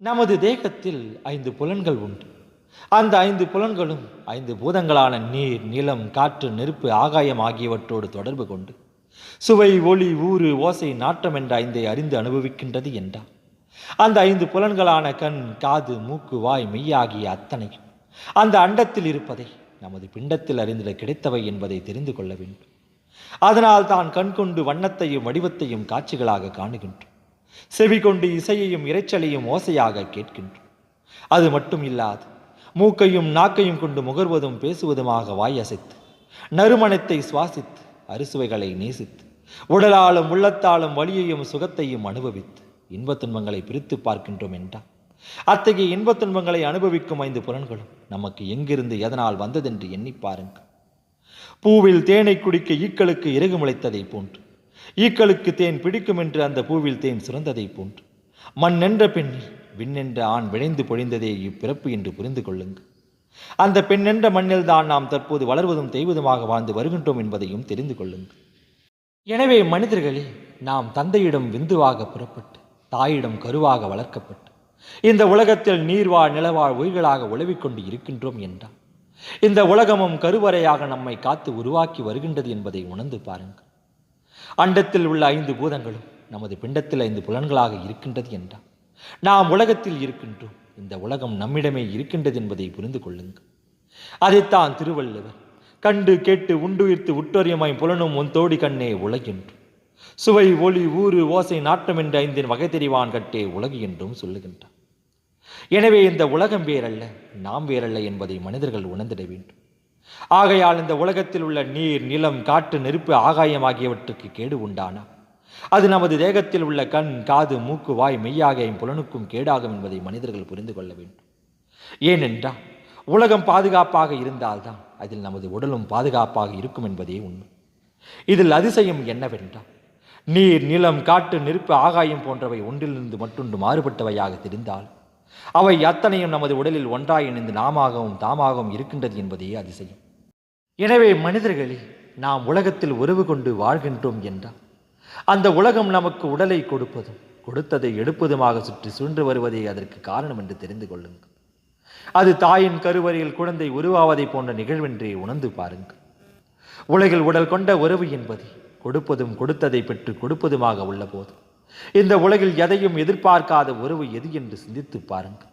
நமது தேகத்தில் ஐந்து புலன்கள் உண்டு. அந்த ஐந்து புலன்களும் ஐந்து பூதங்களான நீர் நிலம் காற்று நெருப்பு ஆகாயம் ஆகியவற்றோடு தொடர்பு கொண்டு சுவை ஒளி ஊறு ஓசை நாட்டம் என்ற ஐந்தை அறிந்து அனுபவிக்கின்றது என்றார் அந்த ஐந்து புலன்களான கண் காது மூக்கு வாய் மெய்யாகிய அத்தனையும் அந்த அண்டத்தில் இருப்பதை நமது பிண்டத்தில் அறிந்திட கிடைத்தவை என்பதை தெரிந்து கொள்ள வேண்டும். அதனால் தான் கண் கொண்டு வண்ணத்தையும் வடிவத்தையும் காட்சிகளாக காணுகின்றோம். செவி கொண்டு இசையையும் இரைச்சலையும் ஓசையாக கேட்கின்றோம். அது மட்டும் இல்லாது மூக்கையும் நாக்கையும் கொண்டு முகர்வதும் பேசுவதுமாக வாய் அசைத்து நறுமணத்தை சுவாசித்து அறுசுவைகளை நேசித்து உடலாலும் உள்ளத்தாலும் வலியையும் சுகத்தையும் அனுபவித்து இன்பத் துன்பங்களை பிரித்து பார்க்கின்றோம் என்றால் அத்தகைய இன்பத் துன்பங்களை அனுபவிக்கும் ஐந்து புலன்களும் நமக்கு எங்கிருந்து எதனால் வந்ததென்று எண்ணி பாருங்கள். பூவில் தேனை குடிக்க ஈக்களுக்கு இறகு முளைத்ததைப் போன்று ஈக்களுக்கு தேன் பிடிக்கும் என்று அந்த பூவில் தேன் சுரந்ததைப் போன்று. மண் நின்ற பெண்ணில் விண்ணென்ற ஆண் விளைந்து பொழிந்ததே இப்பிறப்பு என்று புரிந்து கொள்ளுங்கள். அந்த பெண்ணென்ற மண்ணில் தான் நாம் தற்போது வளர்வதும் தெய்வதுமாக வாழ்ந்து வருகின்றோம் என்பதையும் தெரிந்து கொள்ளுங்கள். எனவே மனிதர்களே நாம் தந்தையிடம் விந்துவாக புறப்பட்டு தாயிடம் கருவாக வளர்க்கப்பட்டு இந்த உலகத்தில் நீர்வாழ் நிலவாழ் உயிர்களாக உழவிக்கொண்டு இருக்கின்றோம் என்றால் இந்த உலகமும் கருவறையாக நம்மை காத்து உருவாக்கி வருகின்றது என்பதை உணர்ந்து பாருங்கள். அண்டத்தில் உள்ள ஐந்து பூதங்களும் நமது பிண்டத்தில் ஐந்து புலன்களாக இருக்கின்றது என்றான். நாம் உலகத்தில் இருக்கின்றோம். இந்த உலகம் நம்மிடமே இருக்கின்றது என்பதை புரிந்து கொள்ளுங்கள். அதைத்தான் திருவள்ளுவர் கண்டு கேட்டு உண்டுயிர்த்து உட்டோரியமாய் புலனும் உன் தோடி கண்ணே உலகென்று சுவை ஒளி ஊறு ஓசை நாட்டம் என்று ஐந்தின் வகை தெரிவான் கட்டே உலகு என்றும் சொல்லுகின்றார் எனவே இந்த உலகம் வேறல்ல நாம் வேறல்ல என்பதை மனிதர்கள் உணர்ந்திட வேண்டும். ஆகையால் இந்த உலகத்தில் உள்ள நீர் நிலம் காற்று நெருப்பு ஆகாயம் ஆகியவற்றுக்கு கேடு உண்டானா? அது நமது தேகத்தில் உள்ள கண் காது மூக்கு வாய் மெய்யாகையும் புலனுக்கும் கேடாகும் என்பதை மனிதர்கள் புரிந்து கொள்ள வேண்டும். ஏனென்றால் உலகம் பாதுகாப்பாக இருந்தால்தான் அதில் நமது உடலும் பாதுகாப்பாக இருக்கும் என்பதே உண்மை. இதில் அதிசயம் என்னவென்றால் நீர் நிலம் காற்று நெருப்பு ஆகாயம் போன்றவை ஒன்றிலிருந்து மட்டுண்டு மாறுபட்டவையாக தெரிந்தால் அவை அத்தனையும் நமது உடலில் ஒன்றாய் இணைந்து நாமாகவும் தாமாகவும் இருக்கின்றது என்பதையே அதிசயம். எனவே மனிதர்களே நாம் உலகத்தில் உறவு கொண்டு வாழ்கின்றோம் என்றால் அந்த உலகம் நமக்கு உடலை கொடுப்பதும் கொடுத்ததை எடுப்பதுமாக சுற்றி சுழன்று வருவதே அதற்கு காரணம் என்று தெரிந்து கொள்ளுங்கள். அது தாயின் கருவறையில் குழந்தை உருவாவதை போன்ற நிகழ்வென்றே உணர்ந்து பாருங்கள். உலகில் உடல் கொண்ட உறவு என்பது கொடுப்பதும் கொடுத்ததை பெற்று கொடுப்பதுமாக உள்ள போது இந்த உலகில் எதையும் எதிர்பார்க்காத உறவு எது என்று சிந்தித்து பாருங்கள்.